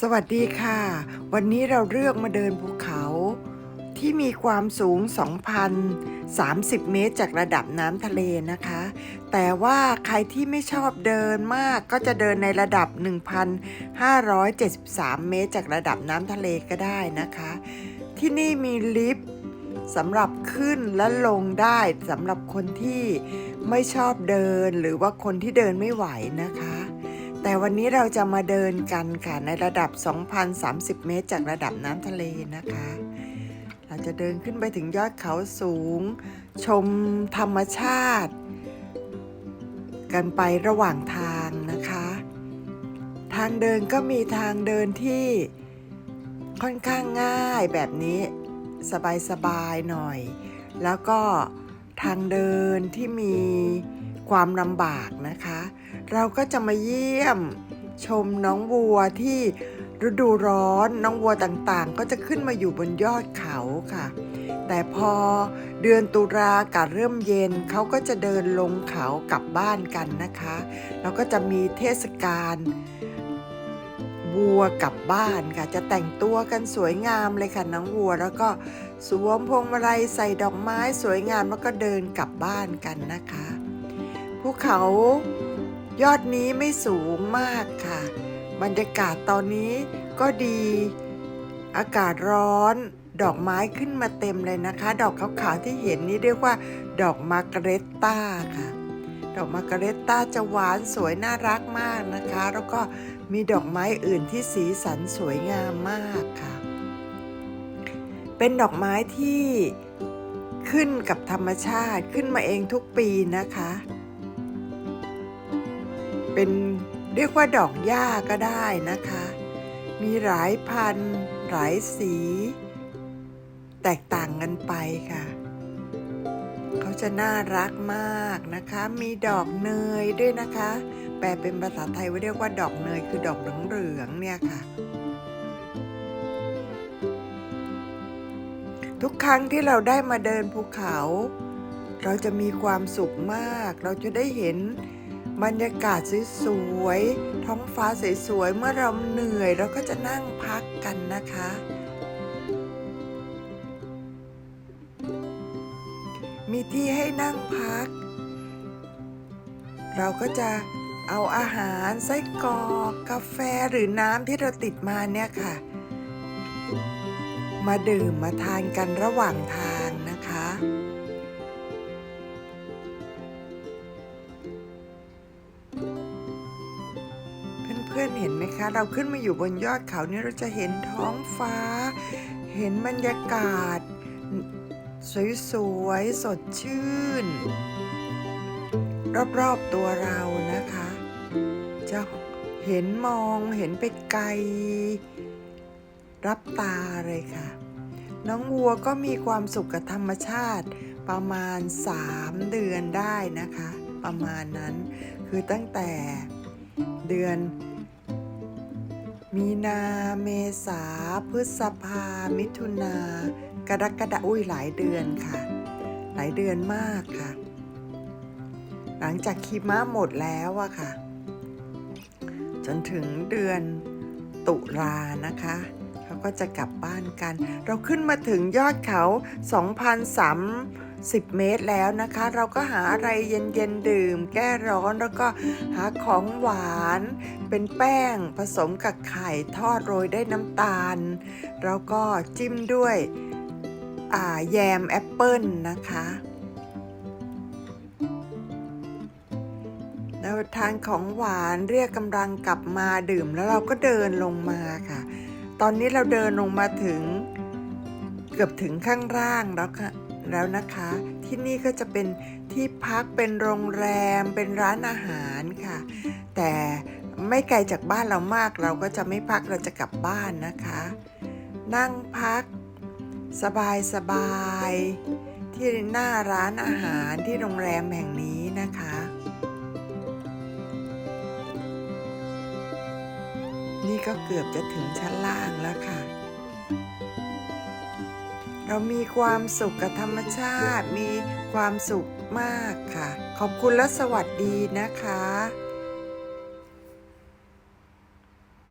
สวัสดีค่ะ วันนี้เราเลือกมาเดินภูเขาที่มีความสูง 2,030 เมตรจากระดับน้ำทะเลนะคะ แต่ว่าใครที่ไม่ชอบเดินมากก็จะเดินในระดับ 1,573 เมตรจากระดับน้ำทะเลก็ได้นะคะ ที่นี่มีลิฟต์สำหรับขึ้นและลงได้สำหรับคนที่ไม่ชอบเดินหรือว่าคนที่เดินไม่ไหวนะคะ แต่วันนี้เราจะมาเดินกันค่ะในระดับ 2,030 เมตร จากระดับน้ำทะเลนะคะ เราจะเดินขึ้นไปถึงยอดเขาสูง ชมธรรมชาติ กันไประหว่างทางนะคะ ทางเดินก็มีทางเดินที่ค่อนข้างง่ายแบบนี้สบายๆหน่อย แล้วก็ทางเดินที่มี ความลำบากนะคะ เราก็จะมาเยี่ยมชมน้องวัวที่ฤดูร้อนน้องวัวต่างๆ ก็จะขึ้นมาอยู่บนยอดเขาค่ะ แต่พอเดือนตุลาอากาศเริ่มเย็นเขาก็จะเดินลงเขากลับบ้านกันนะคะ แล้วก็จะมีเทศกาลวัวกลับบ้านค่ะ จะแต่งตัวกันสวยงามเลยค่ะน้องวัว แล้วก็สวมพวงมาลัยใส่ดอกไม้สวยงามแล้วก็เดินกลับบ้านกันนะคะ ภูเขายอดนี้ไม่สูงมากค่ะ บรรยากาศตอนนี้ก็ดี อากาศร้อน ดอกไม้ขึ้นมาเต็มเลยนะคะ ดอกขาวๆที่เห็นนี่เรียกว่า ดอกมาร์กาเร็ตตาค่ะ ดอกมาร์กาเร็ตตาจะหวานสวยน่ารักมากนะคะ แล้วก็มีดอกไม้อื่นที่สีสันสวยงามมากค่ะ เป็นดอกไม้ที่ขึ้นกับธรรมชาติขึ้นมาเองทุกปีนะคะ เป็นเรียกว่าดอกหญ้าก็ได้นะคะ มีหลายพันหลายสี แตกต่างกันไปค่ะ เขาจะน่ารักมากนะคะ มีดอกเนยด้วยนะคะ แปลเป็นภาษาไทยว่าเรียกว่าดอกเนยคือดอกเหลืองๆเนี่ยค่ะทุกครั้งที่เราได้มาเดินภูเขา เราจะมีความสุขมาก เราจะได้เห็น บรรยากาศสวยๆ ท้องฟ้าสวยๆ เมื่อเราเหนื่อยเราก็จะนั่งพักกันนะคะ มีที่ให้นั่งพัก เราก็จะเอาอาหารไส้กรอกกาแฟหรือน้ำที่เราติดมาเนี่ยค่ะ มาดื่มมาทานกันระหว่างทาง เพื่อนๆเห็นไหมคะ เราขึ้นมาอยู่บนยอดเขาเนี่ยเราจะเห็นท้องฟ้า เห็นบรรยากาศ สวยๆ สดชื่น รอบๆตัวเรานะคะ จะเห็นมองเห็นไปไกล รับตาเลยค่ะ น้องวัวก็มีความสุขกับธรรมชาติประมาณ 3 เดือนได้นะคะ ประมาณนั้นคือตั้งแต่เดือน มีนาเมษาพฤษภา มิถุนา กรกฎาอุ้ยหลายเดือนค่ะ หลายเดือนมากค่ะ หลังจากคีม้าหมดแล้วอะค่ะ จนถึงเดือนตุลานะคะเขาก็จะกลับบ้านกัน เราขึ้นมาถึงยอดเขา 2,030เมตรแล้วนะคะ เราก็หาอะไรเย็นๆดื่ม แก้ร้อนแล้วก็หาของหวาน เป็นแป้งผสมกับไข่ทอดโรยได้วยน้ำตาล แล้วก็จิ้มด้วยแยมแอปเปิลนะคะแล้วทานของหวานเรียกกำลังกลับมาดื่มแล้วเราก็เดินลงมาค่ะ ตอนนี้เราเดินลงมาถึงเกือบถึงข้างล่างแล้วค่ะ แล้วนะคะ ที่นี่ก็จะเป็นที่พักเป็นโรงแรมเป็นร้านอาหารค่ะ แต่ไม่ไกลจากบ้านเรามากเราก็จะไม่พักเราจะกลับบ้านนะคะ นั่งพัก สบายสบายๆที่หน้าร้านอาหารที่โรงแรมแห่งนี้นะคะ นี่ก็เกือบจะถึงชั้นล่างแล้วค่ะ เรามีความสุขกับธรรมชาติ มีความสุขมากค่ะ ขอบคุณและสวัสดีนะคะ